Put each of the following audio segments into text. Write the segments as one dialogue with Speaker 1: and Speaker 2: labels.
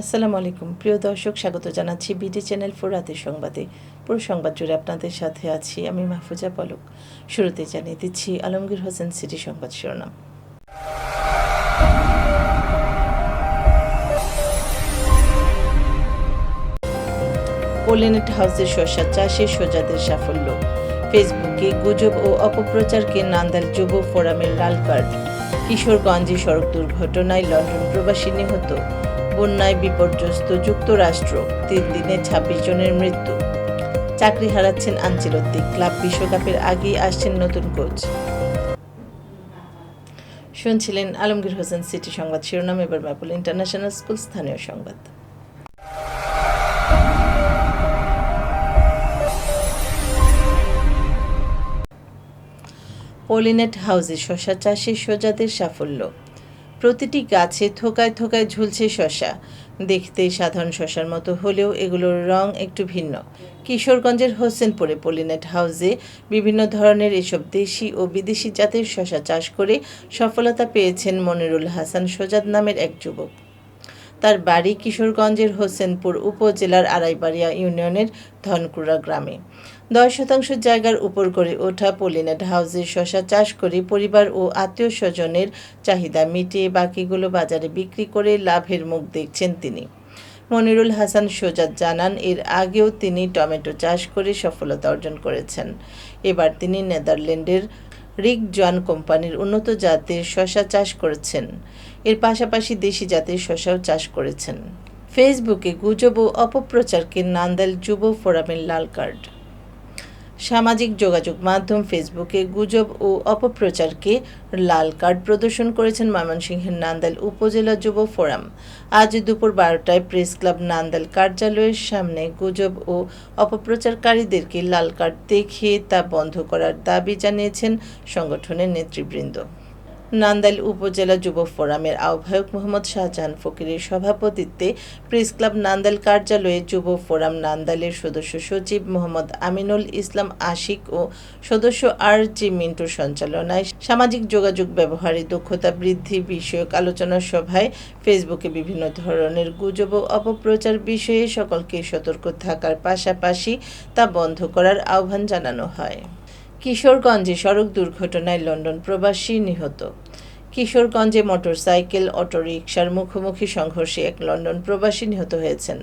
Speaker 1: আসসালামু আলাইকুম প্রিয় দর্শক, স্বাগত জানাচ্ছি বিডি চ্যানেল ফোর রাতের সংবাদে। পুরো সংবাদ জুড়ে আপনাদের সাথে আছি আমি মাহফুজা পলক। শুরুতে জানিয়ে দিচ্ছি আলমগীর হোসেন সিটি সংবাদ শিরোনাম। পোলেনেট হাউসের শসা চাষে সোজাদের সাফল্য। ফেসবুকে গুজব ও অপপ্রচারকে নান্দাল যুব ফোরামের লাল কার্ড কিশোরগঞ্জে সড়ক দুর্ঘটনায় লন্ডন প্রবাসী নিহত। বন্যায় বিপর্যস্ত যুক্তরাষ্ট্র, তিন দিনে ছাব্বিশ জনের মৃত্যু। চাকরি হারাচ্ছেন আঞ্চলত্তি ক্লাব বিশ্বকাপের আগেই আসছেন নতুন কোচ। শুনছিলেন আলমগীর হোসেন সিটি সংবাদ শিরোনাম, এবার ম্যাপল ইন্টারন্যাশনাল স্কুল স্থানীয় সংবাদ। পলিনেট হাউসে শশা চাষে সোজাদের সাফল্য। প্রতিটি গাছে থোকায় থোকায় ঝুলছে শশা। দেখতে সাধারণ শশার মতো হলেও এগুলোর রং একটু ভিন্ন। কিশোরগঞ্জের হোসেনপুরে পলিনেট হাউসে বিভিন্ন ধরনের এসব দেশি ও বিদেশি জাতের শশা চাষ করে সফলতা পেয়েছেন মনিরুল হাসান সোজাদ নামের এক যুবক। তার বাড়ি কিশোরগঞ্জের হোসেনপুর উপজেলার আড়াইবাড়িয়া ইউনিয়নের ধনকুড়া গ্রামে। দশ শতাংশ জায়গার উপর করে ওঠা পলিনেট হাউসে শশা চাষ করে পরিবার ও আত্মীয় স্বজনের চাহিদা মিটিয়ে বাকিগুলো বাজারে বিক্রি করে লাভের মুখ দেখছেন তিনি। মনিরুল হাসান সোজাদ জানান, এর আগেও তিনি টমেটো চাষ করে সফলতা অর্জন করেছেন। এবার তিনি নেদারল্যান্ডের রিক জন কোম্পানির উন্নত জাতের শশা চাষ করেছেন। এর পাশাপাশি দেশি জাতের শশাও চাষ করেছেন। ফেসবুকে গুজব ও অপপ্রচারকে নান্দাল যুব ফোরামের লাল কার্ড। সামাজিক যোগাযোগ মাধ্যম ফেসবুকে গুজব ও অপপ্রচারকে লাল কার্ড প্রদর্শন করেছেন ময়মনসিংহের নান্দাল উপজেলা যুব ফোরাম। আজ দুপুর বারোটায় প্রেস ক্লাব নান্দাল কার্যালয়ের সামনে গুজব ও অপপ্রচারকারীদেরকে লাল কার্ড দেখিয়ে তা বন্ধ করার দাবি জানিয়েছেন সংগঠনের নেতৃবৃন্দ। নান্দাইল উপজেলা যুব ফোরামের আহ্বায়ক মোহাম্মদ শাহজাহান ফকিরের সভাপতিত্বে প্রেস ক্লাব নান্দাইল কার্যালয়ে যুব ফোরাম নান্দাইলের সদস্য সচিব মোহাম্মদ আমিনুল ইসলাম আশিক ও সদস্য আর জি মিন্টুর সঞ্চালনায় সামাজিক যোগাযোগ ব্যবহারে দক্ষতা বৃদ্ধি বিষয়ক আলোচনা সভায় ফেসবুকে বিভিন্ন ধরনের গুজব ও অপপ্রচার বিষয়ে সকলকে সতর্ক থাকার পাশাপাশি তা বন্ধ করার আহ্বান জানানো হয়। কিশোরগঞ্জে সড়ক দুর্ঘটনায় লন্ডন প্রবাসী নিহত। কিশোরগঞ্জে মোটরসাইকেল, অটোরিকশার মুখোমুখি সংঘর্ষে এক লন্ডন প্রবাসী নিহত হয়েছেন।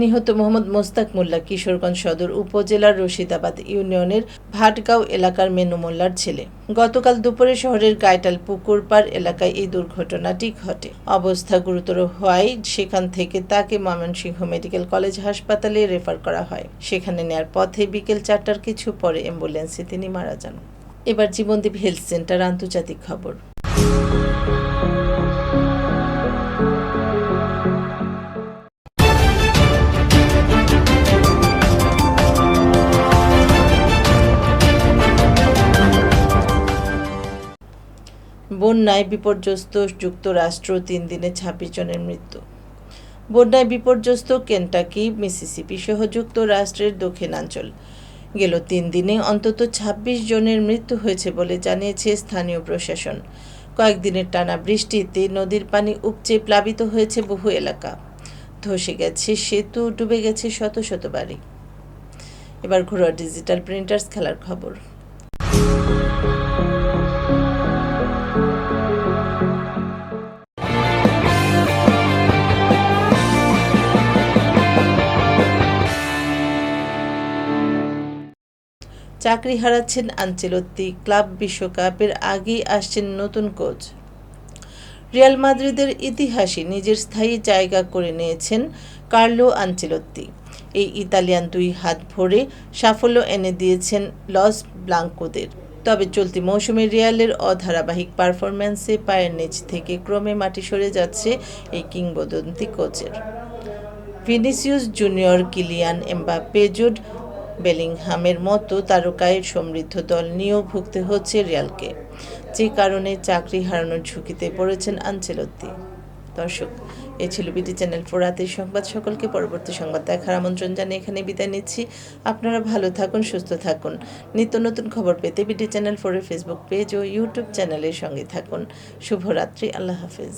Speaker 1: নিহত মোহাম্মদ মোস্তাক মোল্লা কিশোরগঞ্জ সদর উপজেলার রশিদাবাদ ইউনিয়নের ভাটগাঁও এলাকার মেনু মোল্লার ছেলে। গতকাল দুপুরে শহরের গাইটাল পুকুরপাড় এলাকায় এই দুর্ঘটনাটি ঘটে। অবস্থা গুরুতর হওয়ায় সেখান থেকে তাকে ময়মনসিংহ মেডিকেল কলেজ হাসপাতালে রেফার করা হয়। সেখানে নেয়ার পথে বিকেল চারটার কিছু পরে অ্যাম্বুলেন্সে তিনি মারা যান। এবার জীবনদীপ হেলথ সেন্টার আন্তর্জাতিক খবর। বন্যায় বিপর্যস্ত যুক্তরাষ্ট্র তিন দিনে ছাব্বিশ জনের মৃত্যু। বন্যায় বিপর্যস্ত কেন্টাকি, মিসিসিপি সহ যুক্তরাষ্ট্রের দক্ষিণাঞ্চল। গেল তিন দিনে অন্তত ২৬ জনের মৃত্যু হয়েছে বলে জানিয়েছে স্থানীয় প্রশাসন। কয়েকদিনের টানা বৃষ্টিতে নদীর পানি উপচে প্লাবিত হয়েছে বহু এলাকা। ধসে গেছে সেতু, ডুবে গেছে শত শত বাড়ি। এবার ঘরোয়া ডিজিটাল প্রিন্টার্স খেলার খবর। চাকরি হারাচ্ছেন আঞ্চেলত্তি ক্লাব বিশ্বকাপের আগেই আসছেন নতুন কোচ। রিয়াল মাদ্রিদের ইতিহাসে নিজের স্থায়ী জায়গা করে নিয়েছেন কার্লো আঞ্চেলত্তি এই ইতালিয়ান দুই হাত ভরে সাফল্য এনে দিয়েছেন লস ব্লাঙ্কোদের। তবে চলতি মৌসুমে রিয়ালের অধারাবাহিক পারফরম্যান্সে পায়ের নিচ থেকে ক্রমে মাটি সরে যাচ্ছে এই কিংবদন্তি কোচের। Vinicius Junior Kylian Mbappe Jude বেলিংহামের মতো তারকায় সমৃদ্ধ দল নিয়েও ভুগতে হচ্ছে রিয়ালকে। যে কারণে চাকরি হারানোর ঝুঁকিতে পড়েছেন আঞ্চেলত্তি দর্শক, এ ছিল বিডি চ্যানেল ফোর সংবাদ। সকলকে পরবর্তী সংবাদ দেখার আমন্ত্রণ জানিয়ে এখানে বিদায় নিচ্ছি। আপনারা ভালো থাকুন, সুস্থ থাকুন। নিত্য নতুন খবর পেতে বিডি চ্যানেল ফোরের ফেসবুক পেজ ও ইউটিউব চ্যানেলের সঙ্গে থাকুন। শুভরাত্রি, আল্লাহ হাফেজ।